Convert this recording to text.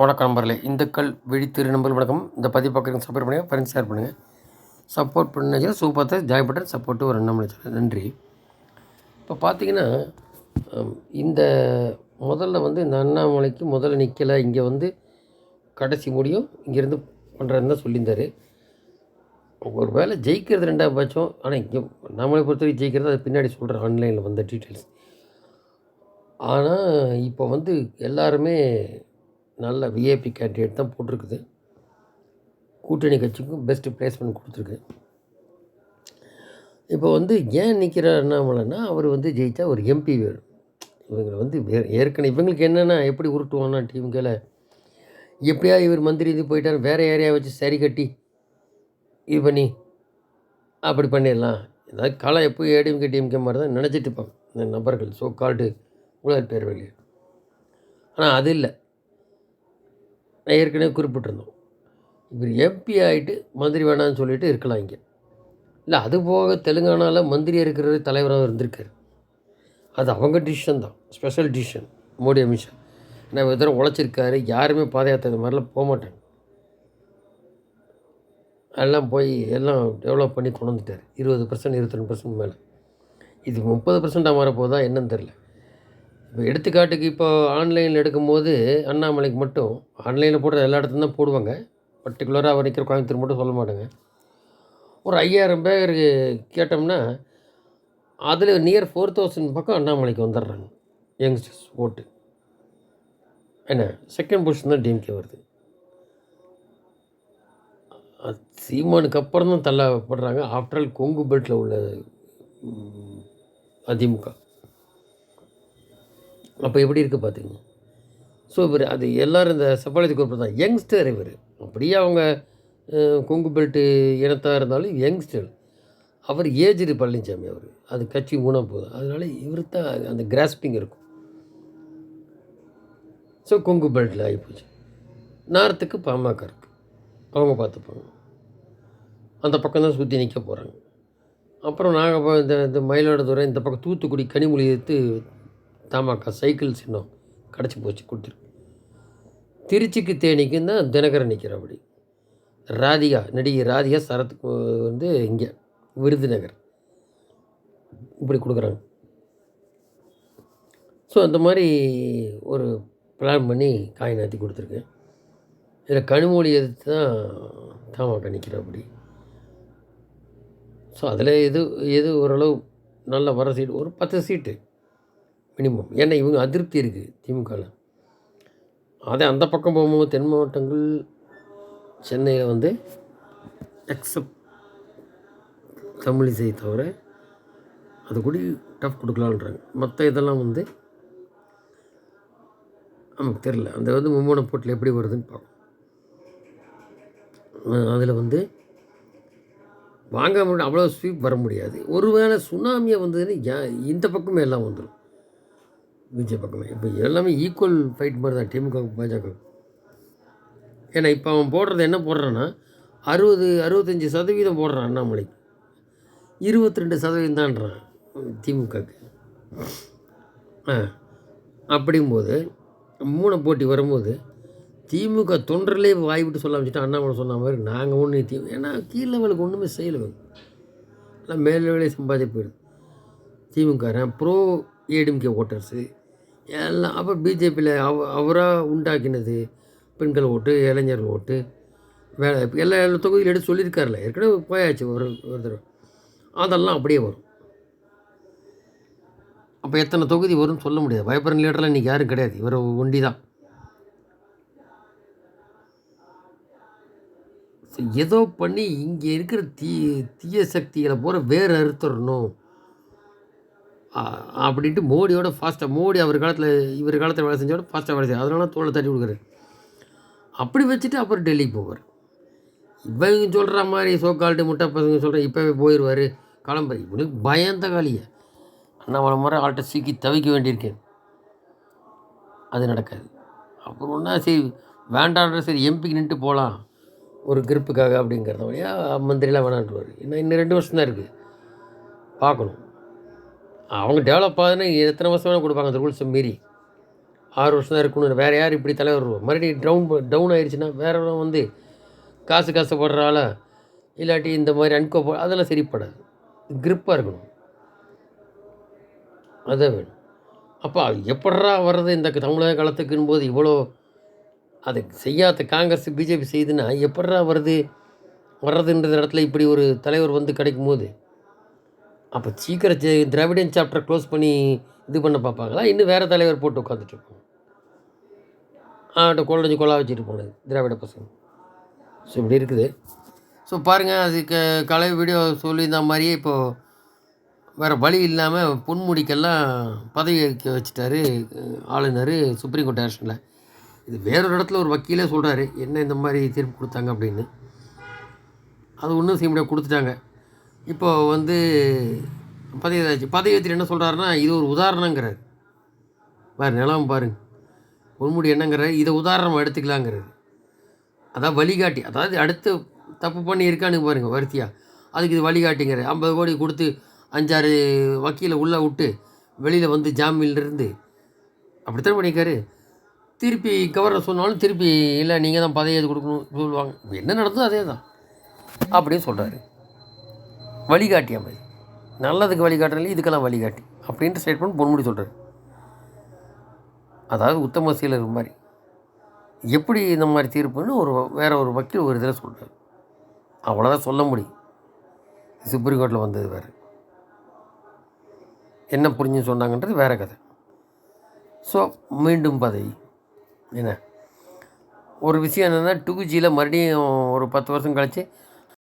வணக்கம் நம்பர்களே இந்துக்கள் விழித்திரு நம்பர் வணக்கம். இந்த பதிவு பார்க்குறீங்க சப்போர்ட் பண்ணுங்கள் ஃப்ரெண்ட்ஸ் ஷேர் பண்ணுங்கள் சப்போர்ட் பண்ண சூப்பர் ஜாய் பட்டன் சப்போர்ட்டு ஒரு ரெண்டு மணி நன்றி. இப்போ பார்த்தீங்கன்னா இந்த முதல்ல வந்து இந்த அண்ணாமலைக்கு முதல்ல நிற்கலை இங்கே வந்து கடைசி முடியும். இங்கேருந்து பண்ணுறதுன்னு தான் சொல்லியிருந்தார். ஒரு வேளை ஜெயிக்கிறது ரெண்டாம் பட்சம் ஆனால் இங்கே அண்ணாமலை பொறுத்தவரைக்கும் ஜெயிக்கிறது அது பின்னாடி சொல்கிறேன் ஆன்லைனில் வந்த டீட்டெயில்ஸ் ஆனால் இப்போ வந்து எல்லாருமே நல்ல விஐபி கேண்டிடேட் தான் போட்டிருக்குது. கூட்டணி கட்சிக்கும் பெஸ்ட்டு பிளேஸ்மெண்ட் கொடுத்துருக்கு. இப்போ வந்து ஏன் நிற்கிறார் அண்ணாமலைன்னா அவர் வந்து ஜெயித்தா ஒரு எம்பி வேணும். இவங்களை வந்து வே- ஏற்கனவே இவங்களுக்கு என்னென்னா எப்படி உருட்டுவாங்கன்னா டீமுக்களை எப்படியா இவர் மந்திரி இது போயிட்டார் வேறு ஏரியா வச்சு சரி கட்டி இது பண்ணி அப்படி பண்ணிடலாம். ஏதாவது களை எப்போ ஏடிஎம்கே டிஎம்கே மாதிரி தான் நினச்சிட்டு இருப்பாங்க. இந்த நபர்கள் ஸோ கால்டு ஊழல் பேர் வெளியே ஆனால் அது இல்லை. நான் ஏற்கனவே குறிப்பிட்டிருந்தோம். இவர் எம்பி ஆகிட்டு மந்திரி வேணாம்னு சொல்லிட்டு இருக்கலாம் இங்கே. இல்லை அது போக தெலுங்கானாவில் மந்திரி இருக்கிற தலைவராக இருந்திருக்கார். அது அவங்க டிசிஷன் தான். Special decision Modi Amit Shah. ஏன்னா இவ்வளோ தூரம் உழைச்சிருக்காரு. யாருமே பாத யாத்திரை இந்த மாதிரிலாம் போக மாட்டாங்க. எல்லாம் போய் எல்லாம் டெவலப் பண்ணி கொண்டு வந்துட்டார். இருபது பர்சன்ட் இருபத்தி பர்சன்ட் மேலே. இது முப்பது பர்சண்ட்டாக மாறப்போதா என்னன்னு தெரில இப்போ எடுத்துக்காட்டுக்கு இப்போ ஆன்லைனில் எடுக்கும்போது அண்ணாமலைக்கு மட்டும் ஆன்லைனில் போடுற எல்லா இடத்துல தான் போடுவாங்க. பர்டிகுலராக அவர் நிற்கிற கோயம்புத்தூர் மட்டும் சொல்ல மாட்டாங்க. ஒரு ஐயாயிரம் பேர் கேட்டோம்னா அதில் நியர் ஃபோர் தௌசண்ட் பக்கம் அண்ணாமலைக்கு வந்துடுறாங்க யங்ஸ்டர்ஸ் ஓட்டு. என்ன? செகண்ட் பொசிஷன் தான் டிஎம்கே வருது. அது சீமானுக்கு அப்புறம் தான் தள்ளப்படுறாங்க. ஆஃப்டர் ஆல் கொங்கு பெல்ட்டில் உள்ள அதிமுக. அப்போ எப்படி இருக்குது பார்த்துங்க ஸோ இவர் அது எல்லோரும் இந்த செப்பாலஜி குரூப் தான் யங்ஸ்டர் இவர். அப்படியே அவங்க கொங்கு பெல்ட்டு இனத்தாக இருந்தாலும் யங்ஸ்டர். அவர் ஏஜ்டு பழனிசாமி அவர். அது கட்சி மூணாக போகுது. அதனால இவர் தான் அந்த கிராஸ்பிங் இருக்கும். ஸோ கொங்கு பெல்ட்டில் ஆகிப்போச்சு நார்த்துக்கு பாமக இருக்குது அவங்க பார்த்துப்பாங்க. அந்த பக்கம் தான் சுற்றி நிற்க போகிறாங்க அப்புறம் நாங்கள் இந்த இந்த மயிலாடுதுறை இந்த பக்கம் தூத்துக்குடி கனிமொழி எடுத்து தமாக்கா சைக்கிள் சின்னம் கிடச்சி போச்சு கொடுத்துருக்கு திருச்சிக்கு தேனிக்கும் தான் தினகரன் நிற்கிறபடி ராதிகா நடிகை ராதிகா சரத்துக்கு வந்து இங்கே விருதுநகர். இப்படி கொடுக்குறாங்க. ஸோ அந்த மாதிரி ஒரு பிளான் பண்ணி காய் நாற்றி கொடுத்துருக்கேன். இதில் கனிமொழி எதிர்த்து தான் தாமாக்கா நிற்கிறபடி ஸோ அதில் எது எது ஓரளவு நல்ல வர சீட்டு ஒரு பத்து சீட்டு மினிமம். ஏன்னா இவங்க அதிருப்தி இருக்குது திமுகவில் அதே அந்த பக்கம் போகும்போது தென் மாவட்டங்கள் சென்னையில் வந்து எக்ஸப்ட் தமிழிசை தவிர அது கூட டஃப் கொடுக்கலான்றாங்க. மற்ற இதெல்லாம் வந்து நமக்கு தெரில அந்த வந்து மும்மூண போட்டில் எப்படி வருதுன்னு பார்க்கணும் அதில் வந்து வாங்க முடியும் அவ்வளோ ஸ்வீப் வர முடியாது. ஒருவேளை சுனாமியை வந்ததுன்னு இந்த பக்கமே எல்லாம் வந்துடும் பிஜேபி பக்கமே இப்போ எல்லாமே ஈக்குவல் ஃபைட் மாதிரி தான் திமுக பாஜக. ஏன்னா இப்போ அவன் போடுறது என்ன போடுறான்னா அறுபது அறுபத்தஞ்சி சதவீதம் போடுறான் அண்ணாமலைக்கு இருபத்தி ரெண்டு சதவீதம் தான்றான் திமுகக்கு. ஆ அப்படிங்கும்போது மூணு போட்டி வரும்போது திமுக தொண்டர்களே வாய் விட்டு சொல்ல வச்சுட்டு அண்ணாமலை சொன்ன மாதிரி நாங்கள் ஒன்று தி ஏன்னா கீழ் லெவலுக்கு ஒன்றுமே செய்யலை இவங்க. எல்லாம் மேல் லெவலே சம்பாதி போயிடுது. திமுக ப்ரோ ஏடிஎம்கே ஓட்டர்ஸு எல்லாம் அப்போ பிஜேபியில் அவ அவராக உண்டாக்கினது. பெண்கள் ஓட்டு இளைஞர்கள் ஓட்டு வேலை எல்லா எல்லா தொகுதியில் எடுத்து சொல்லியிருக்காருல ஏற்கனவே போயாச்சு ஒரு ஒரு தடவை. அதெல்லாம் அப்படியே வரும். அப்போ எத்தனை தொகுதி வரும்னு சொல்ல முடியாது. பயப்பரன் லீடரில் இன்றைக்கி யாரும் கிடையாது. இவர் ஒண்டி தான் ஏதோ பண்ணி இங்கே இருக்கிற தீ தீய சக்திகளை பூரா வேறு அறுத்துடணும். அப்படின்ட்டு மோடியோட ஃபாஸ்ட்டாக மோடி அவர் காலத்தில் இவர் காலத்தில் வேலை செஞ்சோட ஃபாஸ்ட்டாக வேலை செய்யும் அதனால தோலை தட்டி கொடுக்குறாரு. அப்படி வச்சுட்டு அப்புறம் டெல்லிக்கு போவார். இவங்க சொல்கிற மாதிரி சோக்கால்ட்டு முட்டை பசங்க சொல்கிற இப்போவே போயிடுவார் கிளம்புற இவனுக்கு பயந்த காலியை. அண்ணாமலை முறை ஆள்கிட்ட சீக்கி தவிக்க வேண்டியிருக்கேன். அது நடக்காது. அப்புறம் ஒன்றா சரி வேண்டான்ற சரி எம்பிக்கு நின்றுட்டு போகலாம் ஒரு கிரிப்புக்காக அப்படிங்கிறத வழியாக மந்திரிலாம் வேணான்ட்டுருவார் இன்னும் இன்னும் ரெண்டு வருஷம் தான் இருக்குது பார்க்கணும். அவங்க டெவலப் ஆகுதுன்னா எத்தனை வருஷம் வேணால் கொடுப்பாங்க அந்த ரூல்ஸை மீறி. ஆறு வருஷம் தான் இருக்கணும். வேறு யார் இப்படி தலைவர் மறுபடியும் டவுன் டவுன் ஆயிடுச்சுன்னா வேறு வந்து காசு காசு போடுறால இல்லாட்டி இந்த மாதிரி அன்கோ போ அதெல்லாம் சரிப்படாது. கிரிப்பாக இருக்கணும். அதான் வேணும். அப்போ எப்பட்றா வர்றது இந்த தமிழக காலத்துக்குன்னு போது இவ்வளோ அதை செய்யாத காங்கிரஸ் பிஜேபி செய்யுதுன்னா எப்படா வருது? வர்றதுன்ற இடத்துல இப்படி ஒரு தலைவர் வந்து கிடைக்கும் போது அப்போ சீக்கிரம் திராவிடன் சாப்டர் க்ளோஸ் பண்ணி இது பண்ண பார்ப்பாங்களா? இன்னும் வேறு தலைவர் போட்டு உட்காந்துட்ருக்கோம் இருப்பாங்க. ஆட்ட கொள்ளஞ்சு கொள்ளா வச்சுட்டு போனது திராவிட பசங்க. ஸோ இப்படி இருக்குது. ஸோ பாருங்கள் அதுக்கு கலை வீடியோ சொல்லியிருந்த மாதிரியே இப்போது வேறு வழி இல்லாமல் பொன்முடிக்கெல்லாம் பதவி வைக்க வச்சுட்டாரு ஆளுநர் சுப்ரீம் கோர்ட் ஆக்ஷனில் இது வேறொரு இடத்துல ஒரு வக்கீலே சொல்கிறாரு என்ன இந்த மாதிரி தீர்ப்பு கொடுத்தாங்க அப்படின்னு. அது ஒன்றும் செய்ய முடியாது கொடுத்துட்டாங்க. இப்போ வந்து பதவி ஏதாச்சும் பதவி என்ன சொல்கிறாருன்னா இது ஒரு உதாரணங்கிறார். பாரு நிலம் பாருங்க. பொன்முடி என்னங்கிறார் இதை உதாரணமாக எடுத்துக்கலாங்கிறது அதான் வழிகாட்டி அதாவது அடுத்து தப்பு பண்ணி இருக்கான்னு பாருங்க வரிசையாக அதுக்கு இது வழிகாட்டிங்கிற ஐம்பது கோடி கொடுத்து அஞ்சாறு வக்கீலை உள்ளே விட்டு வெளியில் வந்து ஜாமீன்லேருந்து அப்படித்தான் பண்ணியிருக்காரு? திருப்பி கவர்னர் சொன்னாலும் திருப்பி இல்லை நீங்கள் தான் பதவி கொடுக்கணும்? சொல்லுவாங்க. என்ன நடந்ததோ அதே தான் அப்படின்னு சொல்கிறாரு வழிகாட்டியா மாதிரி. நல்லதுக்கு வழிகாட்டல இதுக்கெல்லாம் வழிகாட்டி. அப்படின்ட்டு ஸ்டேட்மெண்ட் பொன்முடி சொல்கிறாரு அதாவது உத்தம சீலர் மாதிரி. எப்படி இந்த மாதிரி தீர்ப்புன்னு ஒரு வேற ஒரு வக்கீல் ஒரு இதில் சொல்கிறார் அவ்வளோதான் சொல்ல முடியும். சுப்ரீம் கோர்ட்டில் வந்தது வேறு. என்ன புரிஞ்சு சொன்னாங்கன்றது வேறு கதை. ஸோ மீண்டும் பதவி. என்ன? ஒரு விஷயம் என்னென்னா டூ ஜியில் மறுபடியும் ஒரு பத்து வருஷம் கழிச்சு